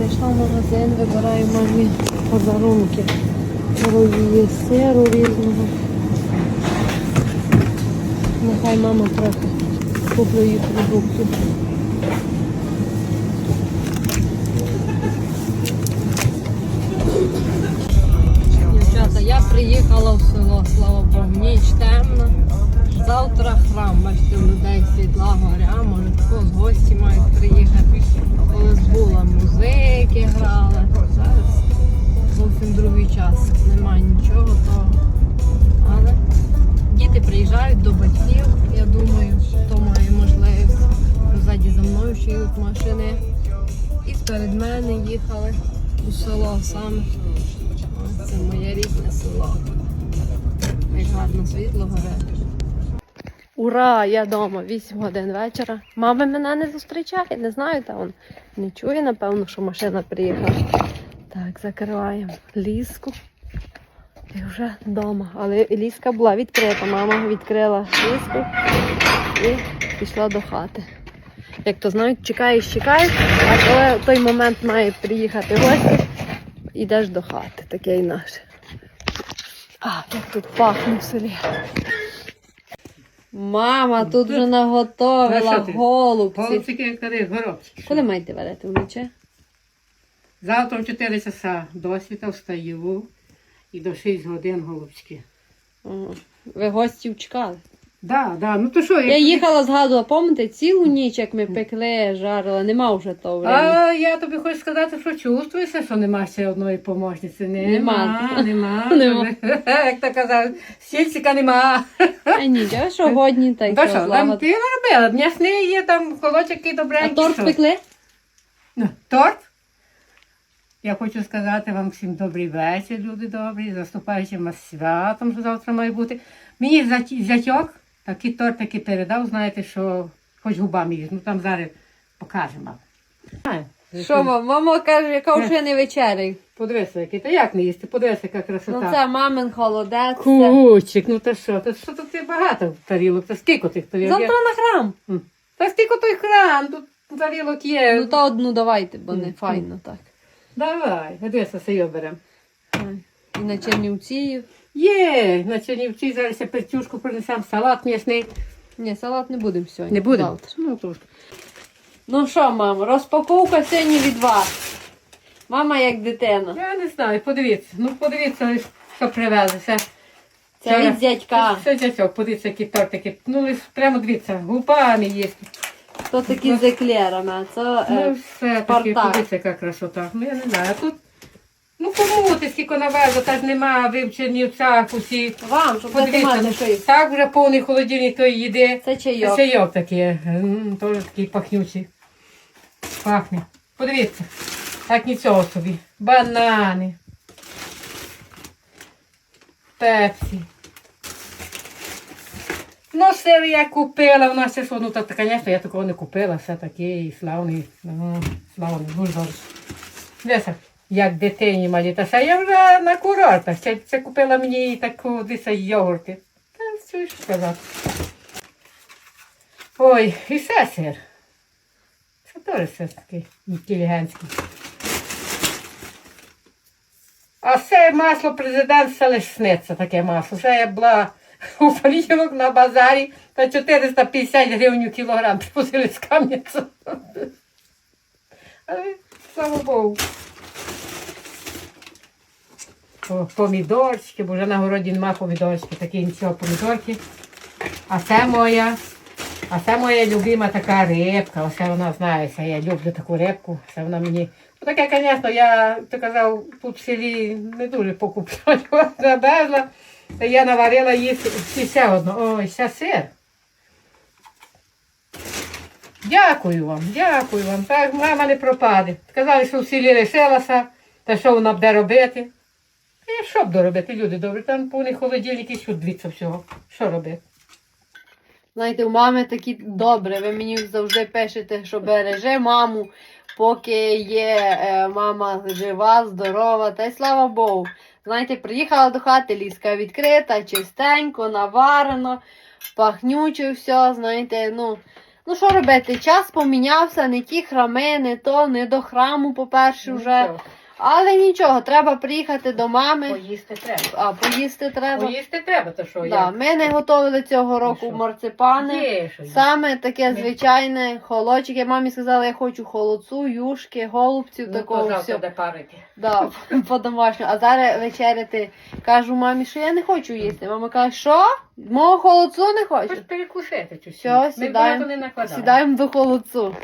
Зайшла в магазин, вибираю мамі подарунки. Ролі сиру різного. Нехай мама трохи куплю їй продуктів. Дівчата, я приїхала в село, слава Богу, ніч темна. Завтра храм, бачите, людей світла горя, може також гості мають приїхати. Колись була музики грали. Зараз зовсім другий час. Немає нічого того. Але діти приїжджають до батьків, я думаю, хто має можливість. Позаді за мною ще йдуть машини. І перед мене їхали у село саме. Це моє рідне село. Як гарно світло. Ура! Я вдома, 8 годин вечора. Мама мене не зустрічає, не знаю, та он не чує, напевно, що машина приїхала. Так, закриваємо ліску. І вже вдома. Але ліска була відкрита. Мама відкрила ліску і пішла до хати. Як то знають, чекаєш, чекаєш, а коли в той момент має приїхати гості, йдеш до хати. Таке і наше. А, як тут пахне в селі. Мама, тут вже Ну, наготовила що ти? голубці. Голубчики, коли горобчики. Коли маєте варити вночі? Завтра в 4 часа досвіта встаю і до 6 годин голубчики. Ага. Ви гостів чекали. Да, да, ну то що, Я їхала, згадувала, пам'ятаєте, цілу ніч, як ми пекли, жарили, нема вже того времени. А я тобі хочу сказати, що чувствуєшся, що нема ще одної помощниці. Нема, Нема. нема. Нема. Як то казав, сільчика нема. А нічого, що годні, та й Та що, там ти наробила, м'ясний є, там холодчик і А торт що? пекли? Ну, торт. Я хочу сказати вам всім добрий вечір, люди добрі, заступаючим вас святом, що завтра має бути. Мені заті- зятьок такий торт таки передав, знаєте, що хоч губами їсть. Ну там зараз покажемо. Що, мама? Мама каже, яка вже не вечеряй. Подивися, який. Та як не їсти? Подивися, яка красота. Ну це мамин холодець. Кучик, ну та що? Та що тут багато тарілок? Та скільки тих тарілок? Завтра на храм. Та скільки той храм, тут тарілок є. Ну то одну давайте, бо не файно так. Давай, дивися, це його беремо. І на Чернівці. Є, на Чернівці зараз я пертюшку принесемо, салат м'ясний. Ні, салат не будемо сьогодні. Не буде? Завтра. Ну, ж. Ну що, мамо, розпаковка сьогодні від вас. Мама як дитина. Я не знаю, подивіться. Ну, подивіться, що привезли. Це від зятька. Це дядьок, подивіться, які тортики. Ну, лиш прямо дивіться, губами їсти. То такі з еклерами, а це Ну, е, все таки, Спартак. подивіться, яка красота. Ну, я не знаю, а тут, ну, кому ти скільки навезли, та ж нема, ви в Чернівцях усі. вам, щоб Подивіться, ну, щось. так вже повний холодильник тої їди. Це чайок. Чайок такий, м, теж такий пахнючий. Пахне. Подивіться. Так нічого собі. Банани. Пепсі. Ну, сир я купила, у нас ще що, ну, так, звісно, я такого не купила, все такий славний, ну, славний, дуже добре. Дивися, як дитині малі, та ще я вже на курортах, це, це купила мені таку десь йогурти. Та що ж сказати. Ой, і все сир. Це теж все такий інтелігентський. А це масло президент селищниця, таке масло. Це я була у понеділок на базарі та 450 гривень кілограм привозили з Кам'янця. Але слава Богу. Помідорчики, бо вже на городі нема помідорчики, такі нічого помідорки. А це моя, а це моя любима така рибка. Оце вона знається, я люблю таку рибку. Це вона мені. Ну, таке, звісно, я ти казав, тут в селі не дуже покупляю. Забезла. Я наварила їсти і ще одну. Ой, ще сир. Дякую вам, дякую вам. Так, мама не пропаде. Казали, що в селі лишилася, та що вона буде робити. Я що буду робити, люди добрі, там повний холодильник і дивіться всього. Що робити? Знаєте, у мами такі добре. Ви мені завжди пишете, що береже маму, поки є е, мама жива, здорова, та й слава Богу. Знаєте, приїхала до хати, ліска відкрита, чистенько, наварено, пахнюче все, знаєте, ну. Ну що робити? Час помінявся, не ті храми, не то, не до храму, по-перше, вже. Але нічого, треба приїхати до мами. Поїсти треба. А поїсти треба. Поїсти треба, то що Да, я. ми не готували цього року що? марципани. Є, що є. Саме таке Ми- звичайне холодчик. Я мамі сказала, я хочу холодцу, юшки, голубців, Ну, такого то завтра всього. де парити. Да, по-домашньому. А зараз вечеряти кажу мамі, що я не хочу їсти. Мама каже, що? Мого холодцю не Хоч хочеш? перекусити чуть. Все, Ми сідаємо. багато не накладали. Сідаємо до холодцу.